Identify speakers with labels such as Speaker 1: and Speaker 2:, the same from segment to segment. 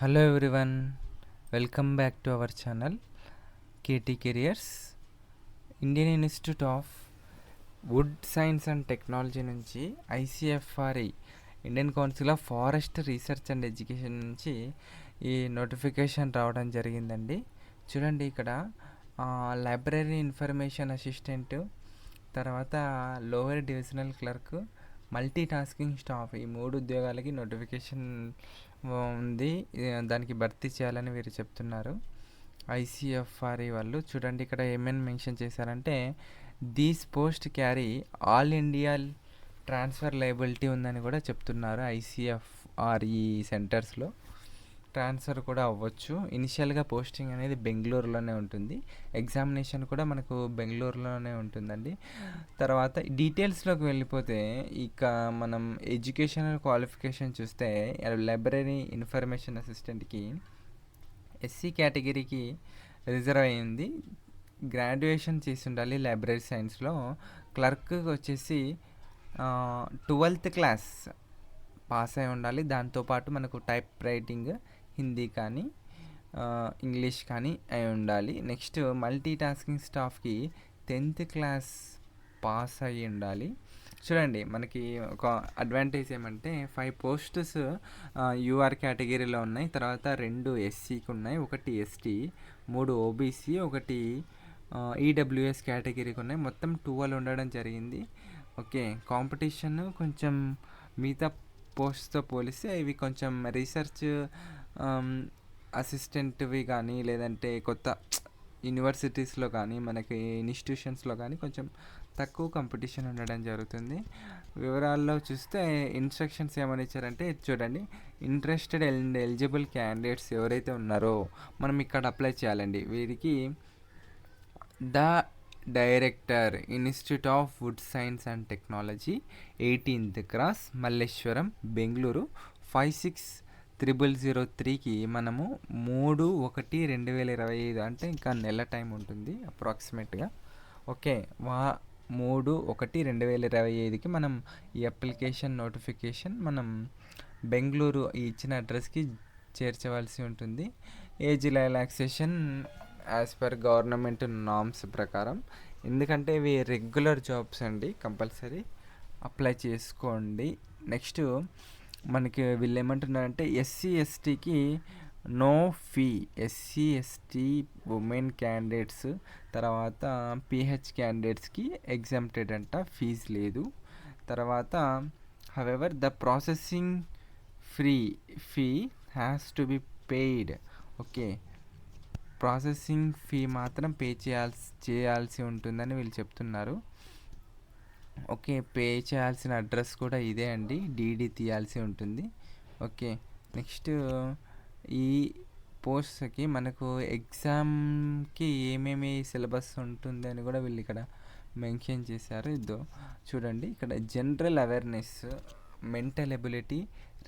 Speaker 1: Hello everyone welcome back to our channel KT careers Indian Institute of Wood Science and Technology నుంచి ICFRI Indian Council of Forest Research and Education నుంచి ఈ notification రావడం జరిగిందండి. చూడండి ఇక్కడ library information assistant తర్వాత lower divisional clerk multi tasking staff ఈ మూడు ఉద్యోగాలకి నోటిఫికేషన్ ఉంది. దానికి భర్తీ చేయాలని వీరు చెప్తున్నారు. ఐసీఎఫ్ఆర్ఈ వాళ్ళు చూడండి ఇక్కడ ఏమేమి మెన్షన్ చేశారంటే these post carry all India transfer liability ఉందని కూడా చెప్తున్నారు ఐసిఎఫ్ఆర్ఈ సెంటర్స్లో. ట్రాన్స్ఫర్ కూడా అవ్వచ్చు. ఇనిషియల్గా పోస్టింగ్ అనేది బెంగళూరులోనే ఉంటుంది. ఎగ్జామినేషన్ కూడా మనకు బెంగళూరులోనే ఉంటుందండి. తర్వాత డీటెయిల్స్లోకి వెళ్ళిపోతే ఇక మనం ఎడ్యుకేషనల్ క్వాలిఫికేషన్ చూస్తే లైబ్రరీ ఇన్ఫర్మేషన్ అసిస్టెంట్కి ఎస్సీ కేటగిరీకి రిజర్వ్ అయింది గ్రాడ్యుయేషన్ చేసి ఉండాలి లైబ్రరీ సైన్స్లో. క్లర్క్ వచ్చేసి ట్వెల్త్ క్లాస్ పాస్ అయి ఉండాలి. దాంతోపాటు మనకు టైప్ రైటింగ్ హిందీ కానీ ఇంగ్లీష్ కానీ అయి ఉండాలి. నెక్స్ట్ మల్టీ టాస్కింగ్ స్టాఫ్కి టెన్త్ క్లాస్ పాస్ అయి ఉండాలి. చూడండి మనకి ఒక అడ్వాంటేజ్ ఏమంటే ఫైవ్ పోస్ట్స్ యూఆర్ కేటగిరీలో ఉన్నాయి. తర్వాత రెండు ఎస్సీకి ఉన్నాయి ఒకటి ఎస్టీ మూడు ఓబీసీ ఒకటి ఈడబ్ల్యూఎస్ కేటగిరీకి ఉన్నాయి. మొత్తం ట్వెల్వ్ ఉండడం జరిగింది. ఓకే కాంపిటీషన్ కొంచెం మిగతా పోస్ట్తో పోలిస్తే ఇవి కొంచెం రీసెర్చ్ అసిస్టెంట్వి కానీ లేదంటే కొత్త యూనివర్సిటీస్లో కానీ మనకి ఇన్స్టిట్యూషన్స్లో కానీ కొంచెం తక్కువ కాంపిటీషన్ ఉండడం జరుగుతుంది. వివరాల్లో చూస్తే ఇన్స్ట్రక్షన్స్ ఏమని ఇచ్చారంటే చూడండి ఇంట్రెస్టెడ్ అండ్ ఎలిజిబుల్ క్యాండిడేట్స్ ఎవరైతే ఉన్నారో మనం ఇక్కడ అప్లై చేయాలండి. వీరికి the director institute of wood science and technology eighteenth cross Malleshwaram Bengaluru five six triple zero త్రీకి మనము మూడు ఒకటి రెండు వేల ఇరవై ఐదు అంటే ఇంకా నెల టైం ఉంటుంది అప్రాక్సిమేట్గా. ఓకే వా మూడు ఒకటి రెండు వేల ఇరవై ఐదుకి మనం ఈ అప్లికేషన్ నోటిఫికేషన్ మనం బెంగళూరు ఇచ్చిన అడ్రస్కి చేర్చవలసి ఉంటుంది. Age relaxation as per government norms ప్రకారం. ఎందుకంటే ఇవి రెగ్యులర్ జాబ్స్ అండి కంపల్సరీ అప్లై చేసుకోండి. నెక్స్ట్ మనకి వీళ్ళు ఏమంటున్నారంటే ఎస్సీ ఎస్టీకి no fee. SC ST women candidates తర్వాత పిహెచ్ క్యాండిడేట్స్కి ఎగ్జామ్టెడ్ అంట ఫీజ్ లేదు. తర్వాత however the processing free fee has to be paid okay. Processing fee మాత్రం పే చేయాల్సి చేయాల్సి ఉంటుందని వీళ్ళు చెప్తున్నారు. ఓకే పే చేయాల్సిన అడ్రస్ కూడా ఇదే అండి. డీడీ తీయాల్సి ఉంటుంది. ఓకే నెక్స్ట్ ఈ పోస్ట్కి మనకు ఎగ్జామ్కి ఏమేమి సిలబస్ ఉంటుంది అని కూడా వీళ్ళు ఇక్కడ మెన్షన్ చేశారు. ఇదో చూడండి ఇక్కడ general awareness mental ability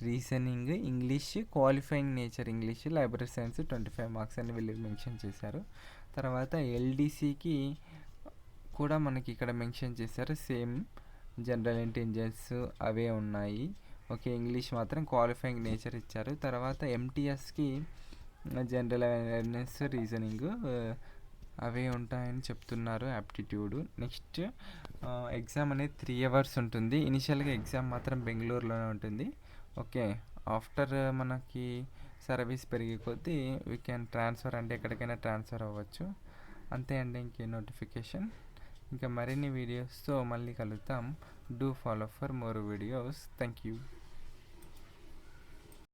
Speaker 1: reasoning English qualifying nature English library science twenty five marks అని వీళ్ళు మెన్షన్ చేశారు. తర్వాత ఎల్డీసీకి కూడా మనకి ఇక్కడ మెన్షన్ చేశారు. సేమ్ జనరల్ ఇంటెలిజెన్స్ అవే ఉన్నాయి. ఓకే ఇంగ్లీష్ మాత్రం క్వాలిఫైయింగ్ నేచర్ ఇచ్చారు. తర్వాత ఎంటీఎస్కి జనరల్ అవేర్నెస్ రీజనింగ్ అవే ఉంటాయని చెప్తున్నారు యాప్టిట్యూడ్ నెక్స్ట్ ఎగ్జామ్ అనేది త్రీ అవర్స్ ఉంటుంది. ఇనిషియల్గా ఎగ్జామ్ మాత్రం బెంగళూరులోనే ఉంటుంది. ఓకే ఆఫ్టర్ మనకి సర్వీస్ పెరిగే కొద్దీ వీ క్యాన్ ట్రాన్స్ఫర్ అంటే ఎక్కడికైనా ట్రాన్స్ఫర్ అవ్వచ్చు. అంతే అండి ఇంకే నోటిఫికేషన్. ఇంకా మరిన్ని వీడియోస్తో మళ్ళీ కలుద్దాం. Do follow for more videos thank you